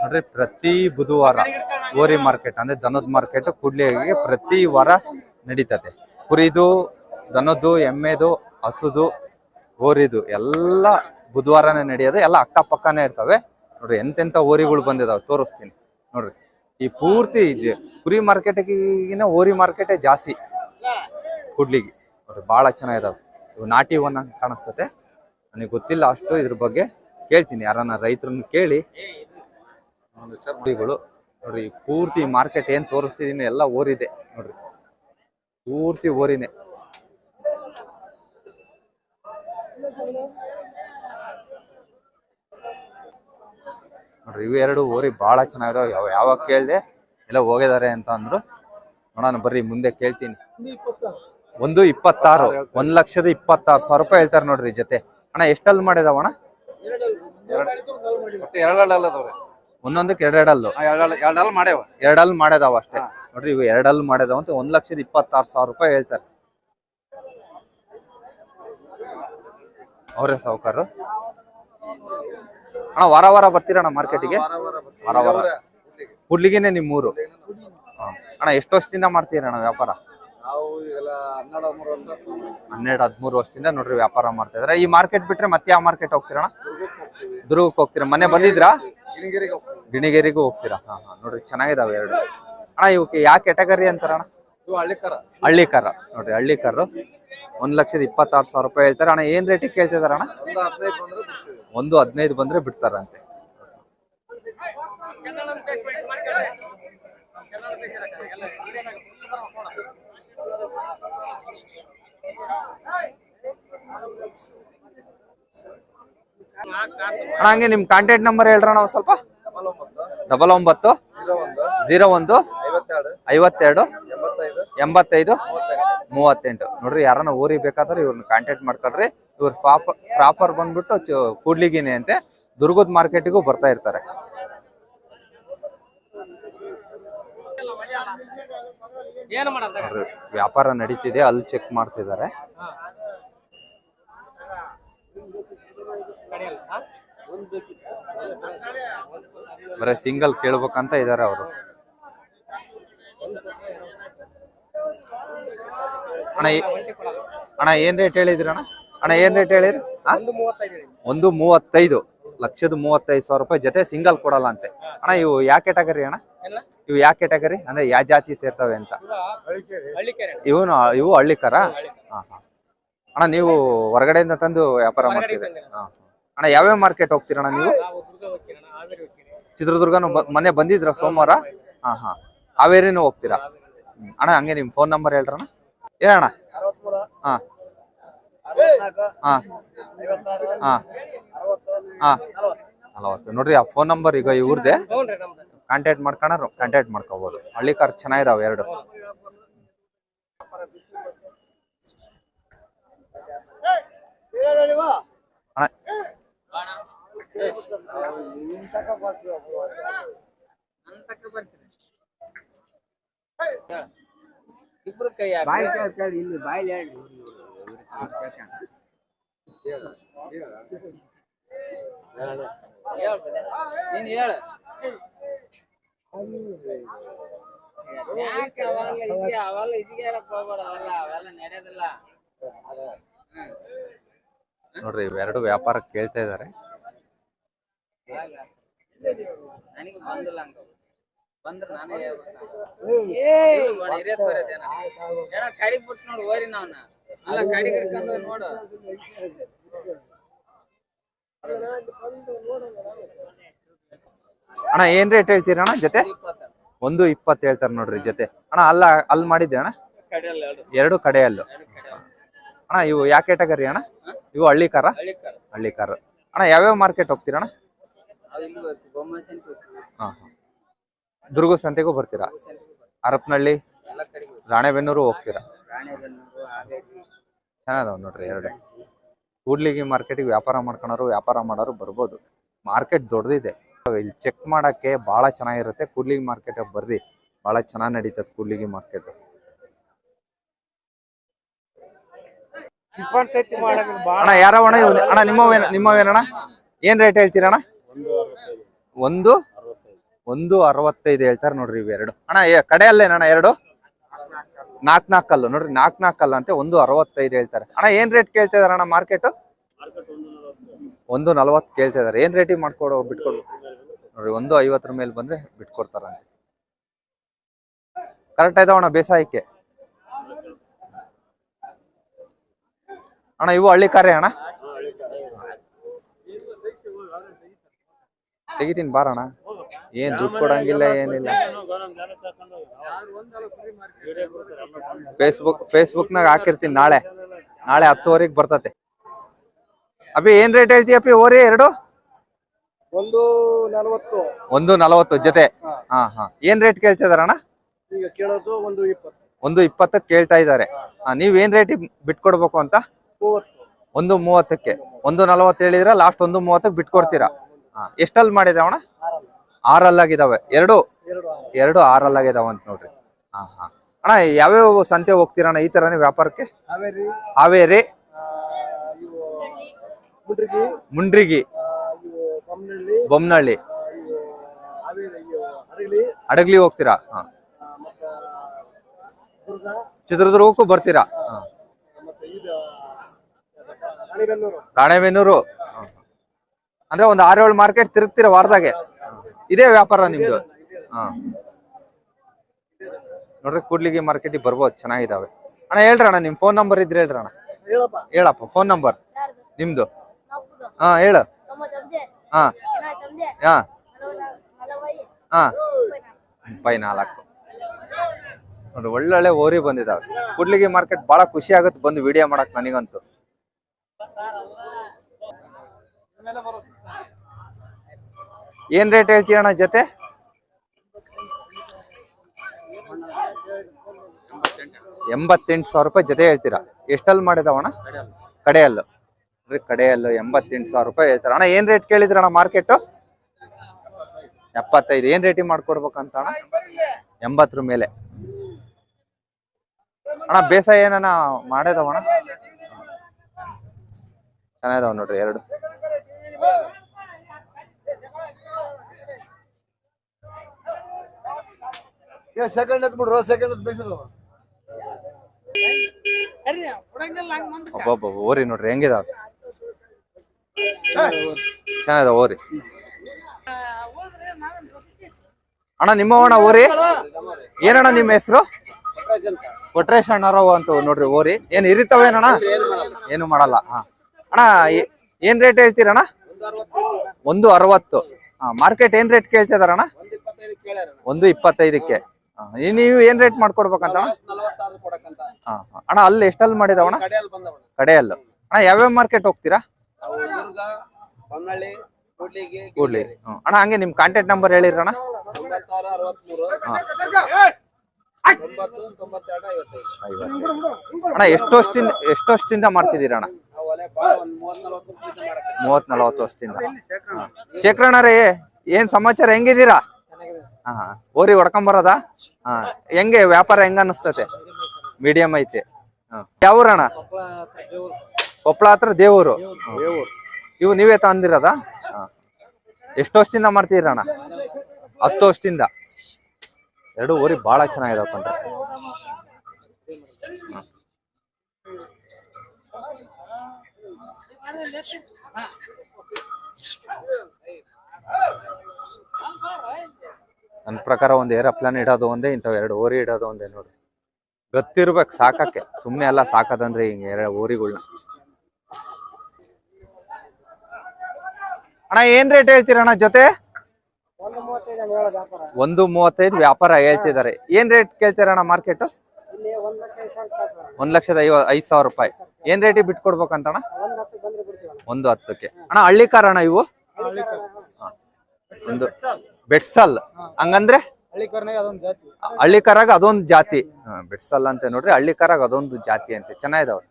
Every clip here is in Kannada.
ನೋಡ್ರಿ, ಪ್ರತಿ ಬುಧವಾರ ಓರಿ ಮಾರ್ಕೆಟ್, ಅಂದ್ರೆ ದನದ ಮಾರ್ಕೆಟ್ ಕೂಡ್ಲಿಗೆ ಪ್ರತಿ ವಾರ ನಡೀತದೆ. ಕುರಿದು, ದನದ್ದು, ಎಮ್ಮೆದು, ಹಸುದು ಓರಿದು ಎಲ್ಲ ಬುಧವಾರನೇ ನಡೆಯೋದು. ಎಲ್ಲ ಅಕ್ಕಪಕ್ಕನೇ ಇರ್ತವೆ. ನೋಡ್ರಿ ಎಂತೆಂತ ಓರಿಗಳು ಬಂದಿದಾವೆ, ತೋರಿಸ್ತೀನಿ. ನೋಡ್ರಿ, ಈ ಪೂರ್ತಿ ಕುರಿ ಮಾರ್ಕೆಟ್ಗಿನ ಓರಿ ಮಾರ್ಕೆಟೇ ಜಾಸ್ತಿ ಕೂಡ್ಲಿಗೆ. ನೋಡ್ರಿ, ಭಾಳ ಚೆನ್ನಾಗಿದಾವೆ. ಇವು ನಾಟಿ ಒನ್ ಕಾಣಿಸ್ತತೆ ನನಗೆ ಗೊತ್ತಿಲ್ಲ ಅಷ್ಟು ಇದ್ರ ಬಗ್ಗೆ. ಕೇಳ್ತೀನಿ, ಯಾರನ್ನ ರೈತರನ್ನು ಕೇಳಿ. ಕುರಿಗಳು ನೋಡ್ರಿ, ಪೂರ್ತಿ ಮಾರ್ಕೆಟ್ ಏನ್ ತೋರಿಸ್ತಿದೀನಿ, ಎಲ್ಲ ಓರಿದೆ, ನೋಡ್ರಿ. ಪೂರ್ತಿ ಓರಿನೇ. ನೋಡ್ರಿ, ಇವು ಎರಡು ಓರಿ ಬಹಳ ಚೆನ್ನಾಗಿರೋ ಯಾವ, ಯಾವಾಗ ಕೇಳಿದೆ, ಎಲ್ಲ ಹೋಗಿದ್ದಾರೆ ಅಂತ ಅಂದ್ರು. ನೋಡೋಣ, ಬರ್ರಿ, ಮುಂದೆ ಕೇಳ್ತೀನಿ. ಒಂದು ಇಪ್ಪತ್ತಾರು, ಒಂದ್ ಲಕ್ಷದ ಇಪ್ಪತ್ತಾರು ಸಾವಿರ ರೂಪಾಯಿ ಹೇಳ್ತಾರೆ ನೋಡ್ರಿ ಜೊತೆ. ಅಣ್ಣ, ಎಷ್ಟಲ್ಲಿ ಮಾಡಿದಾವ ಅದಾವ್ರಿ? ಒಂದೊಂದಕ್ಕೆ ಎರಡೆರಡಲ್ಲು ಎರಡಲ್ಲ. ಎರಡಲ್ಲ ಮಾಡ್ಯಾವ? ಎರಡಲ್ಲಿ ಮಾಡಿದಾವ ಅಷ್ಟೇ. ನೋಡ್ರಿ ಇವು ಎರಡಲ್ಲಿ ಮಾಡಿದಾವ ಅಂತ ಒಂದ್ ಲಕ್ಷದ ಇಪ್ಪತ್ತಾರು ಸಾವಿರ ರೂಪಾಯಿ ಹೇಳ್ತಾರೆ. ಅವರೇ ಸಾವುಕಾರರು? ಅಣ್ಣ ವಾರ ವಾರ ಬರ್ತೀರಣ್ಣ ಮಾರ್ಕೆಟಿಗೆ? ವಾರ ವಾರ ಕುಡ್ಲಿಗೆನೆ ನಿಮ್ಮೂರು? ಹಾ. ಅಣ್ಣ ಎಷ್ಟು ವರ್ಷದಿಂದ ಮಾಡ್ತೀರಣ್ಣ ವ್ಯಾಪಾರ? ಹನ್ನೆರಡು ಹದಿಮೂರು ವರ್ಷದಿಂದ ನೋಡ್ರಿ ವ್ಯಾಪಾರ ಮಾಡ್ತಾ ಇದಾರೆ. ಈ ಮಾರ್ಕೆಟ್ ಬಿಟ್ರೆ ಮತ್ತೆ ಯಾವ ಮಾರ್ಕೆಟ್ ಹೋಗ್ತೀರಣ್ಣ ದುರ್ಗಕ್ಕೆ ಹೋಗ್ತೀರಾ? ಮನೆ ಬಂದಿದ್ರಾ? ಗಿಣಿಗಿರಿಗೆ ಹೋಗ್ತೀರಾ? ಹಾ ಹಾ ನೋಡ್ರಿ ಚೆನ್ನಾಗಿದಾವೆ ಎರಡು. ಅಣ್ಣ ಇವಕ್ಕೆ ಯಾವ ಕೆಟಗರಿ ಅಂತಾರಣ್ಣ? ಅಣ್ಣ ಹಳ್ಳಿಕರ. ಹಳ್ಳಿ ಕರ ನೋಡ್ರಿ ಹಳ್ಳಿ ಕರು ಒಂದ್ ಲಕ್ಷದ ಇಪ್ಪತ್ತಾರು ಸಾವಿರ ರೂಪಾಯಿ ಹೇಳ್ತಾರೆ. ಅಣ್ಣ ಏನ್ ರೇಟಿಗೆ ಕೇಳ್ತಿದಾರ ಅಣ್ಣ ಒಂದು ಹದಿನೈದು ಬಂದ್ರೆ ಬಿಡ್ತಾರ ಒಂದು ಹದಿನೈದು ಬಂದ್ರೆ ಬಿಡ್ತಾರಂತೆ. ಅಣ್ಣ ಹಂಗೆ ನಿಮ್ ಕಾಂಟ್ಯಾಕ್ಟ್ ನಂಬರ್ ಹೇಳ್ರಣ್ಣ ಒಂದ್ ಸ್ವಲ್ಪ. ಡಬಲ್ ಒಂಬತ್ತು ಜೀರೋ ಒಂದು ಐವತ್ತೆರಡು ಎಂಬತ್ತೈದು ಮೂವತ್ತೆಂಟು. ನೋಡ್ರಿ ಯಾರನ್ನ ಊರಿಗೆ ಬೇಕಾದ್ರೆ ಇವ್ರನ್ನ ಕಾಂಟ್ಯಾಕ್ಟ್ ಮಾಡ್ಕೊಳ್ರಿ. ಇವ್ರ ಪ್ರಾಪರ್ ಪ್ರಾಪರ್ ಬಂದ್ಬಿಟ್ಟು ಕೂಡ್ಲಿಗಿನಿ ಅಂತೆ ದುರ್ಗದ ಮಾರ್ಕೆಟಿಗೂ ಬರ್ತಾ ಇರ್ತಾರೆ. ವ್ಯಾಪಾರ ನಡೀತಿದೆ ಅಲ್ಲಿ ಚೆಕ್ ಮಾಡ್ತಿದ್ದಾರೆ. ಬರೀ ಸಿಂಗಲ್ ಕೇಳ್ಬೇಕಂತ ಇದಾರೆ ಅವರು. ಅಣ್ಣ ಅಣ್ಣ ಏನ್ ರೇಟ್ ಹೇಳಿದ್ರಿ ಅಣ್ಣ? ಅಣ್ಣ ಏನ್ ರೇಟ್ ಹೇಳಿದ್ರಿ? ಒಂದು ಮೂವತ್ತೈದು ಲಕ್ಷದ ಮೂವತ್ತೈದು ಸಾವಿರ ರೂಪಾಯಿ ಜೊತೆ ಸಿಂಗಲ್ ಕೊಡಲ್ಲ ಅಂತೆ. ಅಣ್ಣ ಇವು ಯಾ ಕೆಟಗರಿ ಅಣ್ಣ? ಇವು ಯಾ ಕೆಟಗರಿ ಅಂದ್ರೆ ಯಾವ ಜಾತಿ ಸೇರ್ತವೆ ಅಂತ. ಇವನು ಇವು ಹಳ್ಳಿಕರ? ಹಾ ಹಾ. ಅಣ್ಣ ನೀವು ಹೊರಗಡೆಯಿಂದ ತಂದು ವ್ಯಾಪಾರ ಮಾಡ್ತೀರಿ ಹಾ. ಅಣ್ಣ ಯಾವ್ಯಾವ ಮಾರ್ಕೆಟ್ ಹೋಗ್ತೀರಣ್ಣ ನೀವು? ಚಿತ್ರದುರ್ಗನು ಮೊನ್ನೆ ಬಂದಿದ್ರ ಸೋಮವಾರ? ಹಾ ಹಾ ಹಾವೇರಿನೂ ಹೋಗ್ತೀರಾ. ಅಣ್ಣ ಹಂಗೆ ನಿಮ್ ಫೋನ್ ನಂಬರ್ ಹೇಳ್ರಣ್ಣ. ಏನಣ್ಣ ಹಾ. ಹಾ. ಹಾ. ಹಾ. ನಲವತ್ತು. ನೋಡ್ರಿ ಆ ಫೋನ್ ನಂಬರ್ ಈಗ ಇವ್ರದೇ. ಕಾಂಟ್ಯಾಕ್ಟ್ ಮಾಡ್ಕೊಂಡ್ರು ಕಾಂಟ್ಯಾಕ್ಟ್ ಮಾಡ್ಕೋಬಹುದು ಹಳ್ಳಿ ಕಾರ್ ಚೆನ್ನಾಗಿದಾವೆ ಎರಡು. ಅಣ್ಣ ಇಬ್ರು ಕೈ ಇಲ್ಲಿ ಬಾಯಿ ನೀನ್ ಹೇಳ ಯಾಕೆ ಅವೆಲ್ಲ ಇದ್ಗೆ ಅವೆಲ್ಲ ಇದ್ಗೆ ಹೇಳಕ್ ಹೋಗ್ಬೇಡ ಅವೆಲ್ಲ ಅವೆಲ್ಲ ನಡೆಯೋದಿಲ್ಲ ನೋಡ್ರಿ ಇವೆರಡು ವ್ಯಾಪಾರ ಕೇಳ್ತಾ ಇದಾರೆ ಏನ ಅಣ್ಣ ಏನ್ ರೇಟ್ ಹೇಳ್ತೀರಣ್ಣ ಜೊತೆ? ಇಪ್ಪತ್ತ ಒಂದು ಇಪ್ಪತ್ತು ಹೇಳ್ತಾರ ನೋಡ್ರಿ ಜೊತೆ. ಅಣ್ಣ ಅಲ್ಲ ಅಲ್ಲಿ ಮಾಡಿದ್ದೆ ಅಣ್ಣ? ಎರಡು. ಕಡೆ ಕಡೆಯಲ್ಲು. ಅಣ್ಣ ಇವು ಯಾವ ಕ್ಯಾಟಗರಿ ಅಣ್ಣ? ಇವು ಹಳ್ಳಿ ಕಾರ ಹಳ್ಳಿ ಕಾರ ಅಣ್ಣ ಯಾವ್ಯಾವ ಮಾರ್ಕೆಟ್ ಹೋಗ್ತೀರಾ ಅಣ್ಣ? ಹಾ ಹಾ. ದುರ್ಗ ಸಂತೆಗೂ ಬರ್ತೀರಾ? ಹರಪನಹಳ್ಳಿ ಕಡೆಗೆ ರಾಣೆಬೆನ್ನೂರು ಹೋಗ್ತೀರಾ? ಚೆನ್ನಾಗದಾವ ನೋಡ್ರಿ ಎರಡು. ಕೂಡ್ಲಿಗಿ ಮಾರ್ಕೆಟಿಗೆ ವ್ಯಾಪಾರ ಮಾಡ್ಕೊಳೋರು ವ್ಯಾಪಾರ ಮಾಡೋರು ಬರ್ಬೋದು. ಮಾರ್ಕೆಟ್ ದೊಡ್ಡದಿದೆ ಇಲ್ಲಿ ಚೆಕ್ ಮಾಡಕ್ಕೆ ಭಾಳ ಚೆನ್ನಾಗಿರುತ್ತೆ. ಕೂಡ್ಲಿಗಿ ಮಾರ್ಕೆಟ್ ಬರ್ರಿ. ಭಾಳ ಚೆನ್ನಾಗಿ ನಡೀತದೆ ಕೂಡ್ಲಿಗಿ ಮಾರ್ಕೆಟ್. ಯಾರವ ಅಣ್ಣ? ಅಣ್ಣ ಏನ್ ರೇಟ್ ಹೇಳ್ತೀರಣ್ಣ? ಒಂದು? ಒಂದು ಅರವತ್ತೈದು ಹೇಳ್ತಾರೆ ನೋಡ್ರಿ ಇವೆರಡು ಅಣ್ಣ ಕಡೆಯಲ್ಲೇನಣ್ಣ ಎರಡು? ನಾಲ್ಕ್ ನಾಲ್ಕಲ್ಲು ನೋಡ್ರಿ, ನಾಕ್ ನಾಲ್ಕಲ್ಲ ಅಂತ ಒಂದು ಅರವತ್ತೈದು ಹೇಳ್ತಾರೆ. ಅಣ್ಣ, ಏನ್ ರೇಟ್ ಕೇಳ್ತಾ ಇದಾರೆ ಅಣ್ಣ ಮಾರ್ಕೆಟ್? ಒಂದು ನಲವತ್ತು ಕೇಳ್ತಾ ಇದಾರೆ. ಏನ್ ರೇಟಿಗೆ ಮಾಡ್ಕೊಡೋ, ಬಿಟ್ಕೊಡು. ನೋಡ್ರಿ, ಒಂದು ಐವತ್ತರ ಮೇಲೆ ಬಂದ್ರೆ ಬಿಟ್ಕೊಡ್ತಾರಂತೆ. ಕರೆಕ್ಟ್ ಆಯ್ತಾವಣ್ಣ ಬೇಸಾಯಕ್ಕೆ? ಅಣ್ಣ ಇವು ಹಳ್ಳಿ ಕಾರ್ಯ ಅಣ್ಣ? ತೆಗಿತೀನಿ ಬಾರಣ ಏನ್ ದುಡ್ಡು ಕೊಡಂಗಿಲ್ಲ ಏನಿಲ್ಲ. ಫೇಸ್ಬುಕ್ ಫೇಸ್ಬುಕ್ ನಾಗ ಹಾಕಿರ್ತೀನಿ ನಾಳೆ. ನಾಳೆ ಹತ್ತುವರೆಗೆ ಬರ್ತತೆ. ಅಭಿ ಏನ್ ರೇಟ್ ಹೇಳ್ತೀಯ ಅಪ್ಪಿ ಓರಿ ಎರಡು? ಒಂದು ನಲವತ್ತು. ಒಂದು ನಲವತ್ತು ಜೊತೆ. ಹಾ. ಹಾ ಏನ್ ರೇಟ್ ಕೇಳ್ತಿದಾರಣ್ಣ ಈಗ ಕೇಳೋದು ಒಂದು ಇಪ್ಪತ್ತು. ಒಂದು ಇಪ್ಪತ್ತಕ್ಕೆ ಕೇಳ್ತಾ ಇದ್ದಾರೆ. ನೀವ್ ಏನ್ ರೇಟ್ ಬಿಟ್ಕೊಡ್ಬೇಕು ಅಂತ? ಒಂದು ಮೂವತ್ತಕ್ಕೆ. ಒಂದು ನಲವತ್ತು ಹೇಳಿದ್ರ ಲಾಸ್ಟ್ ಒಂದು ಮೂವತ್ತಕ್ಕೆ ಬಿಟ್ಕೊಡ್ತೀರಾ? ಎಷ್ಟಲ್ಲಿ ಮಾಡಿದಾವಣ ಆರಲ್ಲ ಆರಲ್ಲಾಗಿದಾವೆ ಎರಡು? ಎರಡು ಆರು ಎರಡು ಆರಲ್ಲಾಗಿದಾವ ಅಂತ ನೋಡ್ರಿ. ಹಾ ಹಾ. ಅಣ್ಣ ಯಾವ್ಯಾವ ಸಂತೆ ಹೋಗ್ತೀರಣ್ಣ ಈ ತರನೇ ವ್ಯಾಪಾರಕ್ಕೆ? ಹಾವೇರಿ. ಮುಂಡ್ರಿಗಿ. ಅಡಗ್ಲಿ. ಬೊಮ್ಮನಹಳ್ಳಿ ಹಡಗಲಿ ಹಡಗ್ಲಿ ಹೋಗ್ತೀರಾ ಚಿತ್ರದುರ್ಗಕ್ಕೂ ಬರ್ತೀರಾ ಹಾ. ಮತ್ತು ಇದು ಯಾವ್ದಪ್ಪ, ರಾಣಿಬೆನ್ನೂರು. ಅಂದ್ರೆ ಒಂದು ಆರು ಏಳು ಮಾರ್ಕೆಟ್ ತಿರುಗ್ತೀರ ವಾರದಾಗೆ? ಇದೇ ವ್ಯಾಪಾರ ನಿಮ್ದು? ಹಾ. ನೋಡ್ರಿ ಕೂಡ್ಲಿಗಿ ಮಾರ್ಕೆಟಿಗೆ ಬರ್ಬೋದು ಚೆನ್ನಾಗಿದಾವೆ. ಅಣ್ಣ ಹೇಳ್ರಿ ಅಣ್ಣ ನಿಮ್ ಫೋನ್ ನಂಬರ್ ಇದ್ರೆ ಹೇಳ್ರಿ ಅಣ್ಣ. ಹೇಳಪ್ಪ. ಹೇಳಪ್ಪ ಫೋನ್ ನಂಬರ್ ನಿಮ್ದು? ಹಾ ಹೇಳು. ಹಾ. ಹಾ. ಹಾ. ಬೈ ನಾಲ್ಕು. ನೋಡ್ರಿ ಒಳ್ಳೊಳ್ಳೆ ಓರಿ ಬಂದಿದಾವೆ. ಕೂಡ್ಲಿಗಿ ಮಾರ್ಕೆಟ್ ಬಹಳ ಖುಷಿ ಆಗುತ್ತೆ ಬಂದು ವಿಡಿಯೋ ಮಾಡಕ್ ನನಗಂತೂ. ಏನ್ ರೇಟ್ ಹೇಳ್ತೀಯ ಅಣ್ಣ ಜೊತೆ? ಎಂಬತ್ತೆಂಟು ಸಾವಿರ ರೂಪಾಯಿ ಜೊತೆ ಹೇಳ್ತೀರಾ? ಎಷ್ಟಲ್ಲಿ ಮಾಡಿದವಣ್ಣ ಕಡೆಯಲ್ಲು. ಕಡೆಯಲ್ಲು ಎಂಬತ್ತೆಂಟು ಸಾವಿರ ರೂಪಾಯಿ ಹೇಳ್ತಾರ. ಅಣ್ಣ, ಏನ್ ರೇಟ್ ಕೇಳಿದ್ರ ಅಣ್ಣ ಮಾರ್ಕೆಟ್ ಎಪ್ಪತ್ತೈದು. ಏನ್ ರೇಟಿಂಗ್ ಮಾಡ್ಕೊಡ್ಬೇಕಂತ ಅಣ್ಣ? ಎಂಬತ್ತರ ಮೇಲೆ. ಅಣ್ಣ, ಬೇಸಾಯ ಏನನ ಮಾಡೇದವಣ್ಣ ಚೆನ್ನಾಗಿದಾವ ನೋಡ್ರಿ ಎರಡು. ಏ ಸೆಕೆಂಡ್ ಎತ್ ಬಿಡ್ರು ಸೆಕೆಂಡ್ ಎತ್ ಬೇಯಿಸಿದ್ರು ಒಬ್ಬೊಬ್ಬ ಓರಿ ನೋಡ್ರಿ ಹೆಂಗಿದಾವ? ಚೆನ್ನಾಗಿದಾವ ಓರಿ. ಅಣ್ಣ ನಿಮ್ಮವಣ್ಣ ಓರಿ? ಏನಣ್ಣ ನಿಮ್ಮ ಹೆಸರು? ಕೊಟ್ರೇಶ್ ರಾವ್ ಅಂತ ನೋಡ್ರಿ ಓರಿ. ಏನ್ ಇರಿತಾವೇನಣ್ಣ? ಏನು ಮಾಡಲ್ಲ ಹಾ. ಅಣ್ಣ ಏನ್ ರೇಟ್ ಹೇಳ್ತೀರಣ್ಣ? ಒಂದು ಅರವತ್ತು. ಮಾರ್ಕೆಟ್ ಏನ್ ರೇಟ್ ಕೇಳ್ತಿದಾರಣ ಒಂದ್ ಇಪ್ಪತ್ತೈದಕ್ಕೆ. ನೀವು ಏನ್ ರೇಟ್ ಮಾಡ್ಕೊಡ್ಬೇಕಂತ ಅಣ್ಣ? ಅಲ್ಲಿ ಎಷ್ಟಲ್ಲಿ ಮಾಡಿದವಣ್ಣ? ಕಡೆಯಲ್ಲಿ. ಅಣ್ಣ, ಯಾವ್ಯಾವ ಮಾರ್ಕೆಟ್ ಹೋಗ್ತೀರಾ? ಕೂಡ್ಲಿ. ಅಣ್ಣ, ಹಂಗೆ ನಿಮ್ ಕಾಂಟ್ಯಾಕ್ಟ್ ನಂಬರ್ ಹೇಳಿರಣ್ಣ. ಅಣ್ಣ, ಎಷ್ಟು ವರ್ಷದಿಂದ ಮಾಡ್ತಿದ್ದೀರ ಅಣ್ಣ? ಮೂವತ್ ನಲ್ವತ್ತು ವರ್ಷದಿಂದ ಶೇಖರಣರೇ ಏನ್ ಸಮಾಚಾರ, ಹೆಂಗಿದ್ದೀರಾ? ಹಾ. ಓರಿ ಹೊಡ್ಕೊಂಬರದ ಹಾ. ಹೆಂಗೆ, ವ್ಯಾಪಾರ ಹೆಂಗ ಅನಿಸ್ತತೆ ಮೀಡಿಯಂ ಐತೆ. ಹಾ. ಯಾವ ಊರಣ್ಣ? ಕೊಪ್ಪಳ ಹತ್ರ ದೇವೂರು. ಇವು ನೀವೇ ತಂದಿರದ? ಎಷ್ಟು ವರ್ಷದಿಂದ ಮಾಡ್ತೀರಣ್ಣ ಹತ್ತು ವರ್ಷದಿಂದ. ಎರಡು ಊರಿ ಬಹಳ ಚೆನ್ನಾಗಿದಾವ ಕಣ್ರಿ. ನನ್ನ ಪ್ರಕಾರ ಒಂದು ಏರೋಪ್ಲೇನ್ ಇಡೋದು ಒಂದೇ, ಇಂಥವು ಎರಡು ಓರಿ ಇಡೋದು ಒಂದೇ ನೋಡಿ ಗೊತ್ತಿರ್ಬೇಕು ಸಾಕಕ್ಕೆ. ಸುಮ್ಮನೆ ಎಲ್ಲ ಸಾಕದಂದ್ರೆ ಹಿಂಗೆ ಎರಡು ಓರಿಗಳನ್ನ ಅಣ್ಣ, ಏನ್ ರೇಟ್ ಹೇಳ್ತೀರಣ್ಣ ಜೊತೆ? ಒಂದು ಮೂವತ್ತೈದು ವ್ಯಾಪಾರ. ಒಂದು ಮೂವತ್ತೈದು ವ್ಯಾಪಾರ ಹೇಳ್ತಿದ್ದಾರೆ. ಏನ್ ರೇಟ್ ಕೇಳ್ತೀರಣ್ಣ ಮಾರ್ಕೆಟ್ ಇಲ್ಲಿ ಒಂದ್ ಲಕ್ಷದ ಐವ ಐದ್ ಸಾವಿರ ರೂಪಾಯಿ. ಏನ್ ರೇಟ್ ಬಿಟ್ಕೊಡ್ಬೇಕಂತಣ್ಣ? ಒಂದ್ ಹತ್ತಕ್ಕೆ. ಅಣ್ಣ ಹಳ್ಳಿ ಕಾರಣ ಅಣ್ಣ ಇವು ಒಂದು ಬೆಟ್ಸಲ್. ಹಂಗಂದ್ರೆ? ಹಳ್ಳಿ ಕರಾಗ ಅದೊಂದು ಜಾತಿ. ಹಾ, ಬೆಟ್ಸಲ್ ಅಂತ ನೋಡ್ರಿ ಹಳ್ಳಿ ಕರಾಗ ಅದೊಂದು ಜಾತಿ ಅಂತೆ. ಚೆನ್ನಾಗಿದಾವೆ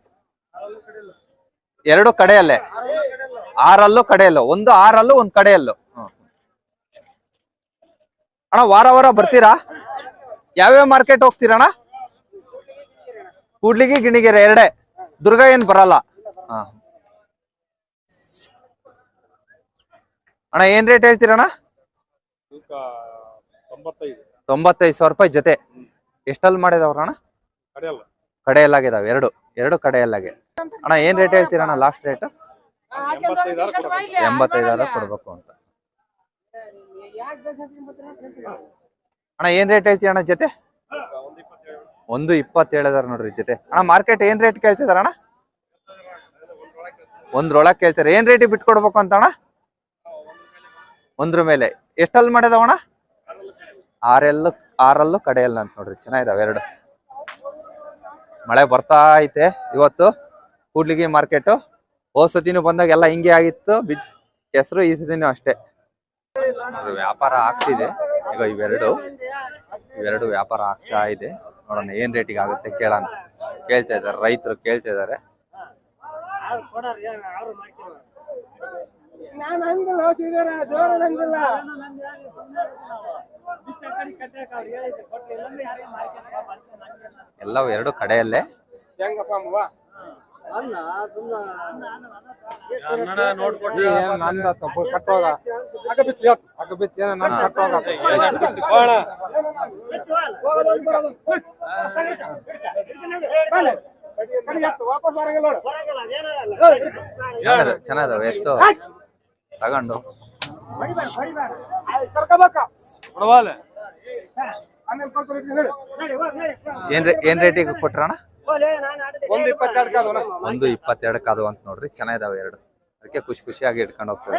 ಎರಡು ಕಡೆಯಲ್ಲೇ. ಆರಲ್ಲೂ ಕಡೆಯಲ್ಲೋ. ಒಂದು ಆರಲ್ಲೂ ಒಂದ್ ಕಡೆಯಲ್ಲೋ. ಅಣ್ಣ ವಾರ ವಾರ ಬರ್ತೀರಾ? ಯಾವ್ಯಾವ ಮಾರ್ಕೆಟ್ ಹೋಗ್ತೀರಣ್ಣ ಕೂಡ್ಲಿಗಿ ಗಿಣಿಗೆರೆ ಎರಡೇ. ದುರ್ಗ ಏನ್ ಬರಲ್ಲ. ಹಾ. ಅಣ್ಣ ಏನ್ ರೇಟ್ ಹೇಳ್ತೀರಣ್ಣ ತೊಂಬತ್ತೈದು. ಸಾವಿರ ರೂಪಾಯಿ ಜೊತೆ. ಎಷ್ಟಲ್ಲಿ ಮಾಡಿದವ್ರ ಅಣ್ಣ? ಕಡೆಯಲ್ಲ. ಕಡೆಯಲ್ಲಾಗಿದಾವೆ ಎರಡು. ಎರಡು ಕಡೆಯಲ್ಲಾಗೆ. ಅಣ್ಣ ಏನ್ ರೇಟ್ ಹೇಳ್ತೀರಣ್ಣ ಲಾಸ್ಟ್ ರೇಟ್ ಎಂಬತ್ತೈದಾರ ಕೊಡ್ಬೇಕು ಅಂತ. ಅಣ್ಣ, ಏನ್ ರೇಟ್ ಹೇಳ್ತೀಯ ಅಣ್ಣ ಜೊತೆ? ಒಂದು ಇಪ್ಪತ್ತೇಳದಾರ ನೋಡ್ರಿ ಜೊತೆ. ಅಣ್ಣ ಮಾರ್ಕೆಟ್ ಏನ್ ರೇಟ್ ಕೇಳ್ತಿದಾರ ಅಣ್ಣ? ಒಂದ್ರೊಳಗೆ ಕೇಳ್ತಾರೆ. ಏನ್ ರೇಟಿಗೆ ಬಿಟ್ಕೊಡ್ಬೇಕು ಅಂತ ಅಣ್ಣ? ಒಂದ್ರ ಮೇಲೆ. ಎಷ್ಟಲ್ಲಿ ಮಾಡಿದಾವ ಆರೆಲ್ಲ, ಆರೆಲ್ಲು ಕಡೆಯಲ್ಲ ಅಂತ ನೋಡ್ರಿ. ಚೆನ್ನಾಗಿದಾವೆ ಎರಡು. ಮಳೆ ಬರ್ತಾ ಐತೆ ಇವತ್ತು. ಕೂಡ್ಲಿಗಿ ಮಾರ್ಕೆಟ್ ಹೋದ್ ಬಂದಾಗ ಎಲ್ಲ ಹಿಂಗೆ ಆಗಿತ್ತು. ಬಿ ಹೆಸರು ಈ ಸತಿನೂ ಅಷ್ಟೇ. ನೋಡ್ರಿ, ವ್ಯಾಪಾರ ಆಗ್ತಿದೆ. ಈಗ ಇವೆರಡು. ಇವೆರಡು ವ್ಯಾಪಾರ ಆಗ್ತಾ ಇದೆ. ನೋಡೋಣ ಏನ್ ರೇಟಿಗೆ ಆಗುತ್ತೆ ಕೇಳೋಣ. ಕೇಳ್ತಾ ಇದ್ದಾರೆ ರೈತರು ಕೇಳ್ತಾ ಇದ್ದಾರೆ. ಎಲ್ಲವೂ ಎರಡು ಕಡೆಯಲ್ಲೇ. ಹೆಂಗಪ್ಪ ನೋಡ್ಕೊಂಡು ತಪ್ಪು? ಸುಮ್ಮ ಅಕ್ಕ ಬಿಚ್ಚಿ ಅಕ್ಕ ಬಿಚ್ಚಿ ವಾಪಸ್ ಬರಂಗಿಲ್ಲ ನೋಡು. ಚೆನ್ನಾಗಿದೆ ಚೆನ್ನಾಗಿದಾವೆ ಎಷ್ಟು. ತಗೊಂಡು. ಏನ್ ಏನ್ ರೇಟಿಗೆ ಕೊಟ್ರಣ ಒಂದು ಇಪ್ಪತ್ತೆರಡು ಕಾದು ಒಂದು ಇಪ್ಪತ್ತೆರಡು ಅದು ಅಂತ ನೋಡ್ರಿ ಚೆನ್ನಾಗಿದಾವೆ ಎರಡು. ಅದಕ್ಕೆ ಖುಷಿ ಖುಷಿಯಾಗಿ ಇಟ್ಕೊಂಡು ಹೋಗ್ತಾರೆ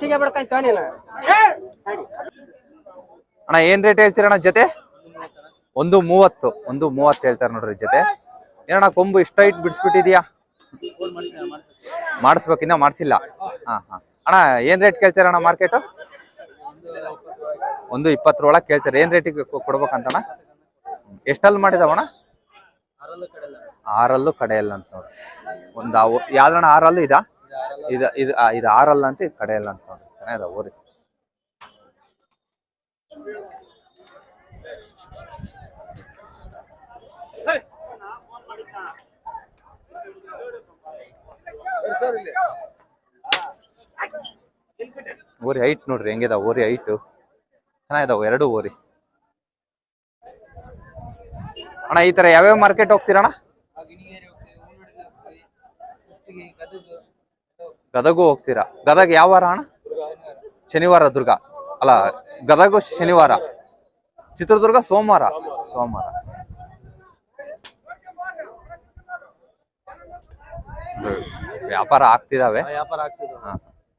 ಸಿಗ ಬಿಡ್ಕಾಯ್ತು ನೀನು ಅಣ್ಣ ಏನ್ ರೇಟ್ ಹೇಳ್ತೀರಣ್ಣ ಜೊತೆ? ಒಂದು ಮೂವತ್ತು ಒಂದು ಮೂವತ್ತು ಹೇಳ್ತಾರೆ ನೋಡ್ರಿ ಜೊತೆ. ಏನಣ್ಣ ಕೊಂಬು ಇಷ್ಟ ಇಟ್ಟು ಬಿಡಿಸ್ಬಿಟ್ಟಿದ್ಯಾ? ಮಾಡಿಸ್ಬೇಕು, ಇನ್ನ ಮಾಡಿಸಿಲ್ಲ. ಹಾ ಹಾ. ಅಣ್ಣ, ಏನ್ ರೇಟ್ ಕೇಳ್ತೀರಣ್ಣ ಮಾರ್ಕೆಟ್ ಒಂದು ಇಪ್ಪತ್ತರೊಳಗೆ ಕೇಳ್ತಾರೆ? ಏನ್ ರೇಟಿಗೆ ಕೊಡ್ಬೇಕಂತಣ್ಣ? ಎಷ್ಟಲ್ಲಿ ಮಾಡಿದವಣ್ಣ ಆರಲ್ಲೂ ಕಡೆಯಲ್ಲ ಅಂತ ನೋಡಿ. ಒಂದು ಯಾವ್ದಣ್ಣ ಆರಲ್ಲೂ ಇದ? ಇದು ಇದು ಆರಲ್ಲ ಅಂತ, ಇದು ಕಡೆಯಲ್ಲ ಅಂತ ನೋಡಿ. ಚೆನ್ನಾಗಿದೆ, ಊರಿ. ಓರಿ ಹೈಟ್ ನೋಡ್ರಿ ಹೆಂಗಿದ ಓರಿ ಹೈಟ್ ಚೆನ್ನಾಗಿದಾವ, ಎರಡು ಓರಿ. ಅಣ್ಣ, ಈ ತರ ಯಾವ್ಯಾವ ಮಾರ್ಕೆಟ್ ಹೋಗ್ತೀರಣ್ಣ ಗದಗ ಹೋಗ್ತೀರಾ? ಗದಗ ಯಾವ ವಾರ ಅಣ್ಣ? ಶನಿವಾರ ದುರ್ಗ. ಅಲ್ಲ, ಗದಗು ಶನಿವಾರ. ಚಿತ್ರದುರ್ಗ ಸೋಮವಾರ. ಸೋಮವಾರ. ವ್ಯಾಪಾರ ಆಗ್ತಿದಾವೆ. ವ್ಯಾಪಾರ ಆಗ್ತಿದೆ ಹಾ.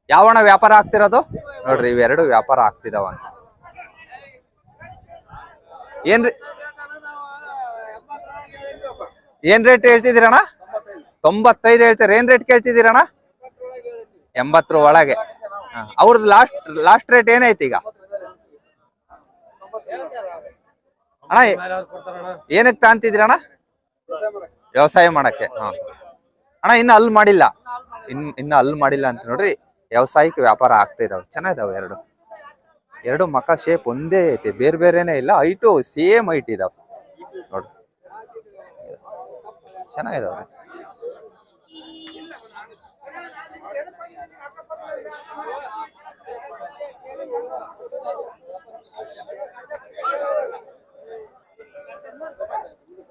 ಯಾವಣ್ಣ ವ್ಯಾಪಾರ ಆಗ್ತಿರೋದು? ನೋಡ್ರಿ ಇವೆರಡು ವ್ಯಾಪಾರ ಆಗ್ತಿದಾವ ಅಂತ. ಏನ್ರಿ ಏನ್ ರೇಟ್ ಹೇಳ್ತಿದ್ದೀರಣ್ಣ? ತೊಂಬತ್ತೈದು ಹೇಳ್ತೀರ. ಏನ್ ರೇಟ್ ಕೇಳ್ತಿದ್ದೀರಣ್ಣ? ಎಂಬತ್ತರ ಒಳಗೆ. ಅವ್ರದ್ದು ಲಾಸ್ಟ್ ಲಾಸ್ಟ್ ರೇಟ್ ಏನೈತಿ ಈಗ? ಅಣ್ಣ ಏನಕ್ಕೆ ತಾಂತಿದ್ದೀರಣ್ಣ? ವ್ಯವಸಾಯ ಮಾಡಕ್ಕೆ ಹಾ. ಅಣ್ಣ, ಇನ್ನು ಅಲ್ಲಿ ಮಾಡಿಲ್ಲ. ಇನ್, ಇನ್ನು ಅಲ್ಲಿ ಮಾಡಿಲ್ಲ ಅಂತ ನೋಡ್ರಿ ವ್ಯವಸಾಯಿಕ ವ್ಯಾಪಾರ ಆಗ್ತಾ ಇದಾವೆ, ಚೆನ್ನಾಗಿದಾವೆ ಎರಡು. ಎರಡು ಮಕ ಶೇಪ್ ಒಂದೇ ಐತಿ, ಬೇರೆ ಬೇರೆನೇ ಇಲ್ಲ ಹೈಟು ಸೇಮ್ ಹೈಟ್ ಇದಾವೆ. ನೋಡ್ರಿ ಚೆನ್ನಾಗಿದಾವೆ.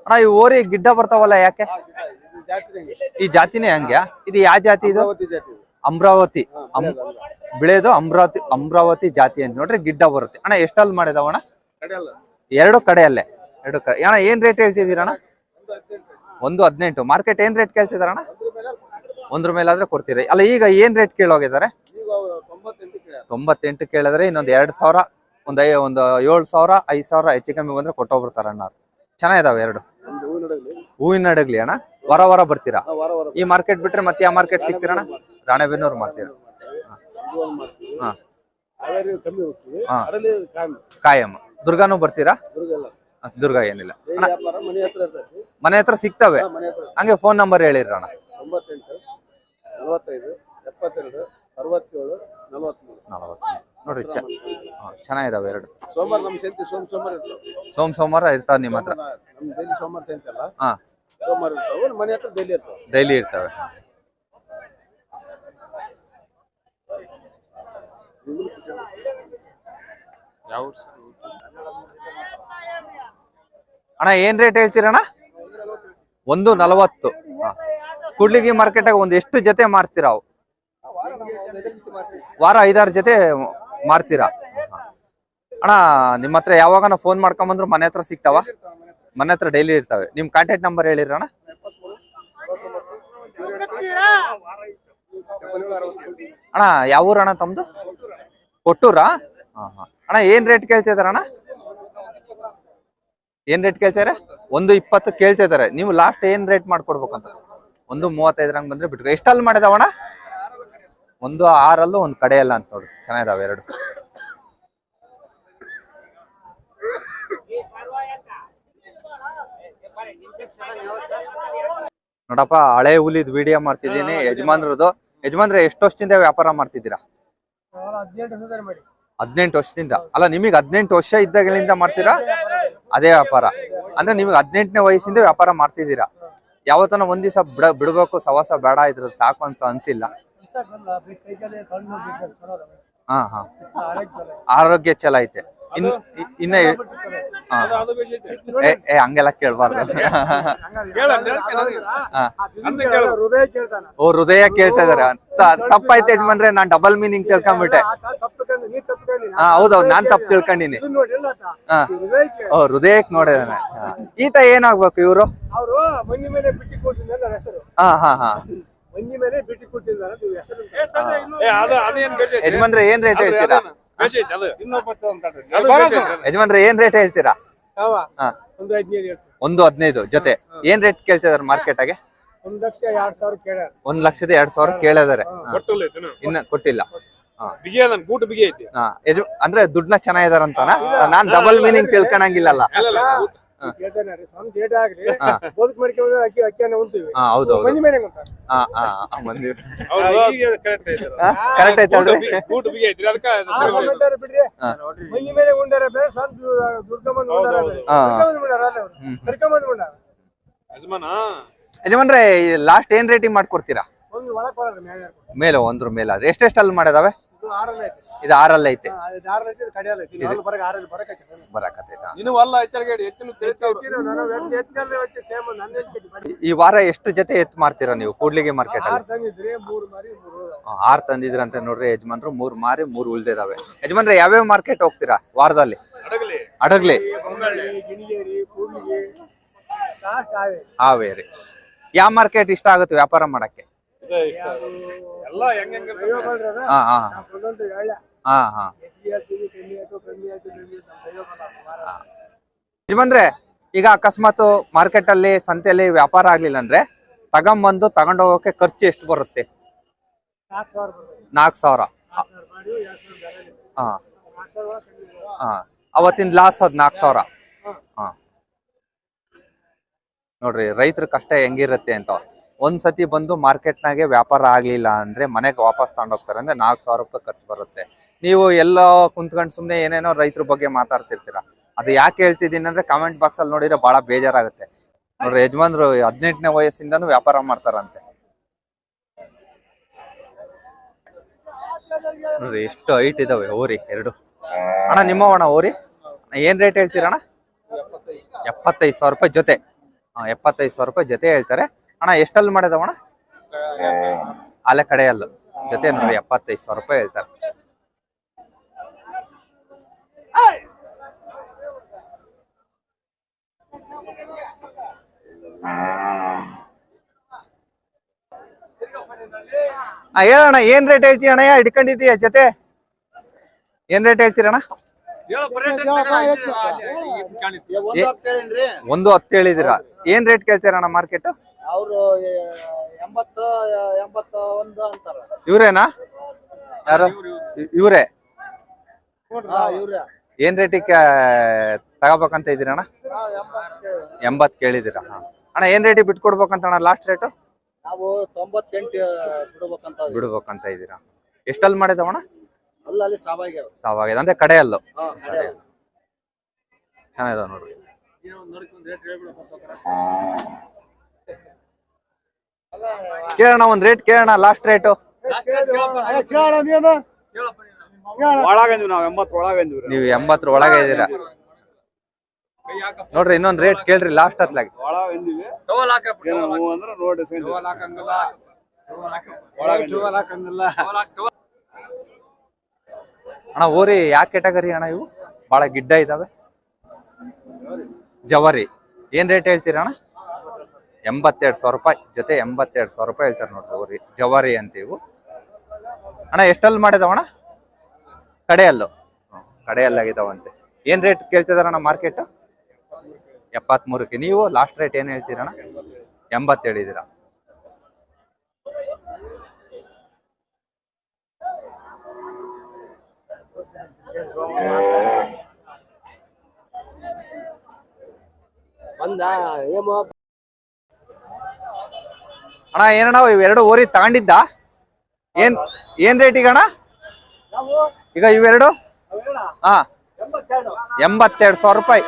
ಅಣ್ಣ, ಈ ಓರಿ ಗಿಡ್ಡ ಬರ್ತಾವಲ್ಲ ಯಾಕೆ? ಈ ಜಾತಿನೇ ಹಂಗ್ಯಾ ಇದು ಯಾವ ಜಾತಿ ಇದು? ಅಮರಾವತಿ ಅಮ್- ಬಿಳೆದು ಅಮರಾವತಿ ಅಮರಾವತಿ ಜಾತಿ ಅಂತ ನೋಡ್ರಿ ಗಿಡ್ಡ ಬರುತ್ತೆ. ಅಣ್ಣ ಎಷ್ಟಲ್ಲಿ ಮಾಡಿದಾವ ಅಣ್ಣ? ಕಡೆ ಎರಡು ಕಡೆಯಲ್ಲೇ. ಎರಡು ಕಡೆ. ಅಣ್ಣ ಏನ್ ರೇಟ್ ಹೇಳ್ತಿದ್ದೀರಣ್ಣ ಒಂದು ಹದಿನೆಂಟು. ಮಾರ್ಕೆಟ್ ಏನ್ ರೇಟ್ ಕೇಳ್ತಿದಾರಣ್ಣ ಒಂದ್ರ ಮೇಲಾದ್ರೆ ಕೊಡ್ತೀರಿ. ಅಲ್ಲ ಈಗ ಏನ್ ರೇಟ್ ಕೇಳೋಗಿದ್ದಾರೆ ತೊಂಬತ್ತೆಂಟು ಕೇಳ ತೊಂಬತ್ತೆಂಟು ಕೇಳಿದ್ರೆ ಇನ್ನೊಂದ್ ಎರಡ್ ಸಾವಿರ ಒಂದ್ ಐ ಒಂದು ಏಳು ಸಾವಿರ ಐದ್ ಸಾವಿರ ಹೆಚ್ಚು ಕಮ್ಮಿ ಬಂದ್ರೆ ಕೊಟ್ಟೋಗ್ಬಿಡ್ತಾರ ಅಣ್ಣ ಚೆನ್ನಾಗಿದಾವೆ ಎರಡು. ಒಂದು ಹೂವಿನ ಅಡಗ್ಲಿ. ಹೂವಿನ ಹಡಗ್ಲಿ ಅಣ್ಣ. ವಾರ ವಾರ ಬರ್ತೀರಾ? ಈ ಮಾರ್ಕೆಟ್ ಬಿಟ್ರೆ ಮತ್ತೆ ಯಾವ ಮಾರ್ಕೆಟ್ ಸಿಗ್ತೀರಣ್ಣ? ರಾಣೆಬೆನ್ನೂರು ಮಾಡ್ತೀರಾ? ಹಾ. ಕಾಯಂ. ದುರ್ಗಾನು ಬರ್ತೀರಾ? ದುರ್ಗಾ ಏನಿಲ್ಲ. ಮನೆ ಹತ್ರ ಸಿಗ್ತವೆ. ಹಂಗೆ ಫೋನ್ ನಂಬರ್ ನಲವತ್ಮೂರು. ನಲವತ್ತು ನೋಡ್ರಿ ಚೆನ್ನಾಗಿದಾವೆ ಎರಡು. ಸೋಮವಾರ ಸೋಮ ಸೋಮವಾರ ಇರ್ತಾವೆ. ಸೋಮ್ ಸೋಮವಾರ ಇರ್ತಾವ ನಿಮ್ಮ ಹತ್ರ. ಸೋಮವಾರ ಸೋಮವಾರ ಇರ್ತಾವೆ ಮನೆ ಹತ್ರ ಡೈಲಿ ಇರ್ತಾವೆ. ಡೈಲಿ ಇರ್ತವೆ. ಅಣ್ಣ ಏನ್ ರೇಟ್ ಹೇಳ್ತೀರಣ್ಣ? ಒಂದು ನಲವತ್ತು. ಕುಡ್ಲಿಗಿ ಮಾರ್ಕೆಟ್ ಮಾರ್ಕೆಟಾಗ ಒಂದ್ ಎಷ್ಟು ಜೊತೆ ಮಾರ್ತೀರಾ ಅವು? ವಾರ ಐದಾರು ಜೊತೆ ಮಾರ್ತೀರಾ. ಅಣ್ಣ ನಿಮ್ಮ ಹತ್ರ ಯಾವಾಗನ ಫೋನ್ ಮಾಡ್ಕೊಂಬಂದ್ರು ಮನೆ ಹತ್ರ ಸಿಗ್ತಾವ? ಮನೆ ಹತ್ರ ಡೈಲಿ ಇರ್ತವೆ. ನಿಮ್ ಕಾಂಟ್ಯಾಕ್ಟ್ ನಂಬರ್ ಹೇಳಿರಣ್ಣ ಅಣ್ಣ. ಯಾವ ಊರಣ್ಣ ತಮ್ದು? ಕೊಟ್ಟೂರಾ? ಹಾ ಹಾ. ಅಣ್ಣ, ಏನ್ ರೇಟ್ ಕೇಳ್ತಿದಾರಣ್ಣ ಏನ್ ರೇಟ್ ಕೇಳ್ತಾರೆ ಒಂದು ಇಪ್ಪತ್ತು ಕೇಳ್ತಿದಾರೆ. ನೀವು ಲಾಸ್ಟ್ ಏನ್ ರೇಟ್ ಮಾಡ್ಕೊಡ್ಬೇಕಂತ? ಒಂದು ಮೂವತ್ತೈದರಂಗ್ ಬಂದ್ರೆ ಬಿಟ್ಕೊ. ಎಷ್ಟಲ್ಲಿ ಮಾಡಿದವಣ್ಣ? ಒಂದು ಆರಲ್ಲೂ ಒಂದು ಕಡೆಯಲ್ಲ ಅಂತ ನೋಡಿ. ಚೆನ್ನಾಗಿದಾವೆ ಎರಡು. ನೋಡಪ್ಪ ಹಳೆ ಹುಲಿದ್ ವಿಡಿಯೋ ಮಾಡ್ತಿದ್ದೀನಿ ಯಜಮಾನ್ರದ್ದು. ಯಜಮಾನ್ರೆ ಎಷ್ಟು ವರ್ಷದಿಂದ ವ್ಯಾಪಾರ ಮಾಡ್ತಿದ್ದೀರಾ? ಹದಿನೆಂಟು ವರ್ಷದಿಂದ. ಅಲ್ಲ ನಿಮಗೆ ಹದಿನೆಂಟು ವರ್ಷ ಇದ್ದಾಗಲಿಂದ ಮಾಡ್ತೀರಾ? ಅದೇ ವ್ಯಾಪಾರ. ಅಂದ್ರೆ ನಿಮಗೆ ಹದಿನೆಂಟನೇ ವಯಸ್ಸಿಂದ ವ್ಯಾಪಾರ ಮಾಡ್ತಿದ್ದೀರಾ? ಯಾವತ್ತನ ಒಂದ್ ದಿವಸ ಬಿಡ ಬಿಡ್ಬೇಕು ಸವಾಸ ಬೇಡ ಇದ್ರ ಸಾಕು ಅಂತ ಅನ್ಸಿಲ್ಲ. ಹಾ ಹಾ. ಆರೋಗ್ಯ ಚಲ ಐತೆ. ಇನ್ ಇನ್ನ. ಏ ಏ, ಹಂಗೆಲ್ಲ ಕೇಳ್ಬಾರ್ದು. ಹಾ. ಹೃದಯ ಕೇಳ್ತಾನ. ಓ ಹೃದಯ ಕೇಳ್ತಾ ಇದಾರೆ. ಬಂದ್ರೆ ತಪ್ಪಾಯ್ತು ಯಜಮಾನ್ರೆ ನಾನ್ ಡಬಲ್ ಮೀನಿಂಗ್ ತಿಳ್ಕೊಂಡ್ಬಿಟ್ಟೆ ತಪ್ಪು ನೀ ತಪ್ಪು ಹಾ ಹೌದೌದು ನಾನ್ ತಪ್ಪು ತಿಳ್ಕೊಂಡಿನಿ. ಹಾ. ಹೃದಯ ಕೇಳ ಓ ಹೃದಯಕ್ ನೋಡಿದಾನೆ. ಹಾ. ಈತ ಏನಾಗ್ಬೇಕು ಇವ್ರು? ಅವರು ಮಂದಿ ಮೇಲೆ ಬಿಟ್ಟಿ ಕೊಟ್ಟಿದ್ದಾರೆ ಹೆಸರು. ಹಾ ಹಾ ಹಾ. ಯಜಮಾನ್ರೆ ಏನ್ ರೇಟ್ ಹೇಳ್ತೀರಾ? ಯಜಮಾನ್ರೆ ಏನ್ ರೇಟ್ ಹೇಳ್ತೀರಾ? ಹಾ. ಒಂದು ಹದಿನೈದು ಜೊತೆ. ಏನ್ ರೇಟ್ ಕೇಳ್ತಿದಾರೆ ಮಾರ್ಕೆಟ್ ಆಗಿ? ಒಂದ್ ಲಕ್ಷದ ಎರಡ್ ಸಾವಿರ ಕೇಳಿದಾರೆ. ಇನ್ನ? ಕೊಟ್ಟಿಲ್ಲ. ಅಂದ್ರೆ ದುಡ್ಡನ್ನ ಚೆನ್ನಾಗಿದಾರಂತಾನ? ನಾನ್ ಡಬಲ್ ಮೀನಿಂಗ್ ತಿಳ್ಕೊಳಂಗಿಲ್ಲಲ್ಲ ಕರೆಕ್ಟ್ ಐತಿ ಅಲ್ಲ ಯಜಮಾನ್ರೆ ಲಾಸ್ಟ್ ಏನ್ ರೇಟಿಂಗ್ ಮಾಡ್ಕೊಡ್ತೀರಾ? ಮೇಲೆ ಒಂದ್ರ ಮೇಲೆ ಆದ್ರೆ. ಎಷ್ಟೆಷ್ಟಲ್ಲಿ ಮಾಡಿದಾವೆ? ಇದು ಆರಲ್ಲಿ ಐತೆ. ಈ ವಾರ ಎಷ್ಟು ಜೊತೆ ಎತ್ ಮಾಡ್ತೀರಾ ನೀವು ಕೂಡ್ಲಿಗೆ ಮಾರ್ಕೆಟ್ ಆರ್ ತಂದಿದ್ರ ಅಂತ ನೋಡ್ರಿ ಯಜಮಾನ್ರು ಮೂರ್ ಮಾರಿ ಮೂರ್ ಉಳ್ದಿದಾವೆ. ಯಜಮಾನ್ರೆ ಯಾವ್ಯಾವ ಮಾರ್ಕೆಟ್ ಹೋಗ್ತೀರಾ ವಾರದಲ್ಲಿ? ಅಡಗ್ಲಿ. ಹಾವೇರಿ. ಯಾವ ಮಾರ್ಕೆಟ್ ಇಷ್ಟ ಆಗುತ್ತೆ ವ್ಯಾಪಾರ ಮಾಡಕ್ಕೆ? ಹಾ ಹಾ. ಯಜಮಾನ್ರೆ ಈಗ ಅಕಸ್ಮಾತ್ ಮಾರ್ಕೆಟ್ ಅಲ್ಲಿ ಸಂತೆಯಲ್ಲಿ ವ್ಯಾಪಾರ ಆಗ್ಲಿಲ್ಲ ಅಂದ್ರೆ ತಗೊಂಬಂದು ಹೋಗೋಕೆ ಖರ್ಚು ಎಷ್ಟು ಬರುತ್ತೆ? ನಾಲ್ಕು ಸಾವಿರ. ಹಾ. ಅವತ್ತಿನ ಲಾಸ್ ಅದ್ ನಾಲ್ಕು ಸಾವಿರ. ಹಾ. ನೋಡ್ರಿ ರೈತರ ಕಷ್ಟ ಹೆಂಗಿರುತ್ತೆ ಅಂತ. ಒಂದ್ ಸತಿ ಬಂದು ಮಾರ್ಕೆಟ್ನಾಗೆ ವ್ಯಾಪಾರ ಆಗ್ಲಿಲ್ಲ ಅಂದ್ರೆ ಮನೆಗೆ ವಾಪಸ್ ತಗೊಂಡೋಗ್ತಾರೆ. ಅಂದ್ರೆ ನಾಲ್ಕು ಸಾವಿರ ರೂಪಾಯಿ ಖರ್ಚು ಬರುತ್ತೆ. ನೀವು ಎಲ್ಲೋ ಕುಂತ್ಕೊಂಡು ಸುಮ್ನೆ ಏನೇನೋ ರೈತರ ಬಗ್ಗೆ ಮಾತಾಡ್ತಿರ್ತೀರಾ? ಅದು ಯಾಕೆ ಹೇಳ್ತಿದ್ದೀನಿ ಅಂದ್ರೆ ಕಾಮೆಂಟ್ ಬಾಕ್ಸ್ ಅಲ್ಲಿ ನೋಡಿದ್ರೆ ಬಹಳ ಬೇಜಾರಾಗುತ್ತೆ. ನೋಡ್ರಿ, ಯಜಮಾನ್ರು ಹದಿನೆಂಟನೇ ವಯಸ್ಸಿಂದನೂ ವ್ಯಾಪಾರ ಮಾಡ್ತಾರಂತೆ. ನೋಡ್ರಿ, ಎಷ್ಟು ಹೈಟ್ ಇದಾವೆ ಓರಿ ಎರಡು. ಅಣ್ಣ ನಿಮ್ಮ ಅಣ್ಣ ಓರಿ ಏನ್ ರೇಟ್ ಹೇಳ್ತೀರಣ್ಣ? ಎಪ್ಪತ್ತೈದು ಸಾವಿರ ರೂಪಾಯಿ ಜೊತೆ. ಎಪ್ಪತ್ತೈದು ಸಾವಿರ ರೂಪಾಯಿ ಜೊತೆ ಹೇಳ್ತಾರೆ. ಅಣ್ಣ ಎಷ್ಟಲ್ಲಿ ಮಾಡಿದವಣ ಅಲೆ ಕಡೆಯಲ್ಲು. ಜೊತೆ ನೋಡಿ ಎಪ್ಪತ್ತೈದು ಸಾವಿರ ರೂಪಾಯಿ ಹೇಳ್ತಾರೆ. ಹೇಳಣ್ಣ ಏನ್ ರೇಟ್ ಹೇಳ್ತೀಯ ಅಣ್ಣ? ಹಿಡ್ಕೊಂಡಿದ್ದೀಯ ಜೊತೆ? ಏನ್ ರೇಟ್ ಹೇಳ್ತೀರಣ್ಣ ಒಂದು ಹತ್ತು ಹೇಳಿದಿರ ಏನ್ ರೇಟ್ ಕೇಳ್ತೀರಣ್ಣ ಮಾರ್ಕೆಟ್ ಅವರು ಎಂಬತ್ತು ಎಂಬತ್ತ ಒಂದು ಅಂತಾರ. ಇವ್ರೇನಾ? ಯಾರು? ಇವ್ರೇ ಹಾ ಇವ್ರ. ಏನ್ ರೇಟಿಗೆ ತಗೋಬೇಕಂತ ಇದೀರಣ್ಣ ಎಂಬತ್ ಕೇಳಿದಿರ. ಅಣ್ಣ ಏನ್ ರೇಟಿಗೆ ಬಿಟ್ಕೊಡ್ಬೇಕಂತ ಅಣ್ಣ ಲಾಸ್ಟ್ ರೇಟ್ ನಾವು ತೊಂಬತ್ತೆಂಟು ಬಿಡ್ಬೇಕಂತ ಇದೀವಿ. ಬಿಡ್ಬೇಕಂತ ಇದೀರಾ ಎಷ್ಟಲ್ಲಿ ಮಾಡಿದವಣ್ಣ ಅಲ್ಲ ಅಲ್ಲಿ ಸಾವಾಗ್ಯಾವ ಸಾವಾಗಿದೆ ಅಂದ್ರೆ ಕಡೆಯಲ್ಲು? ಹಾ ಕಡೆ ಚೆನ್ನಾಗಿದಾವ ನೋಡ್ರಿ. ಕೇಳೋಣ ಒಂದ್ ರೇಟ್ ಕೇಳೋಣ ಲಾಸ್ಟ್ ರೇಟು ನಾವ್ ಎಂಬತ್ತರ ಒಳಗೆ ಇದ್ದೀರಾ? ನೋಡ್ರಿ ಇನ್ನೊಂದ್ ರೇಟ್ ಕೇಳ್ರಿ ಲಾಸ್ಟ್ ಹತ್ಲಾಗಿ. ಅಣ್ಣ ಓರಿ ಯಾಕೆ ಕೆಟಗರಿ ಅಣ್ಣ ಇವು? ಬಹಳ ಗಿಡ್ಡ ಇದಾವೆ. ಜವರಿ. ಏನ್ ರೇಟ್ ಹೇಳ್ತೀರಾ ಅಣ್ಣ? ಎಂಬತ್ತೆರಡು ಸಾವಿರ ರೂಪಾಯಿ ಜೊತೆ ಎಂಬತ್ತೆರಡು ಸಾವಿರ ರೂಪಾಯಿ ಹೇಳ್ತಾರೆ ನೋಡ್ರಿ ಅವ್ರಿ ಜವಾರಿ ಅಂತ ಇವು. ಅಣ್ಣ, ಎಷ್ಟಲ್ಲಿ ಮಾಡಿದವಣ್ಣ ಕಡೆಯಲ್ಲು. ಕಡೆಯಲ್ಲಾಗಿದ್ದಾವಂತೆ ಏನು ರೇಟ್ ಕೇಳ್ತಿದಾರಣ್ಣ ಮಾರ್ಕೆಟ್ ಎಪ್ಪತ್ಮೂರಕ್ಕೆ. ನೀವು ಲಾಸ್ಟ್ ರೇಟ್ ಏನು ಹೇಳ್ತೀರಣ್ಣ ಎಂಬತ್ತು ಹೇಳಿದ್ದೀರಾ ಬಂದ ಅಣ್ಣ ಏನಣ್ಣ ಇವೆರಡು ಓರಿ ತಗೊಂಡಿದ್ದ? ಏನ್ ಏನ್ ರೇಟ್ ಈಗ ಅಣ್ಣ? ಈಗ ಇವೆರಡು? ಹಾ. ಎಂಬತ್ತೆರಡು ಸಾವಿರ ರೂಪಾಯಿ.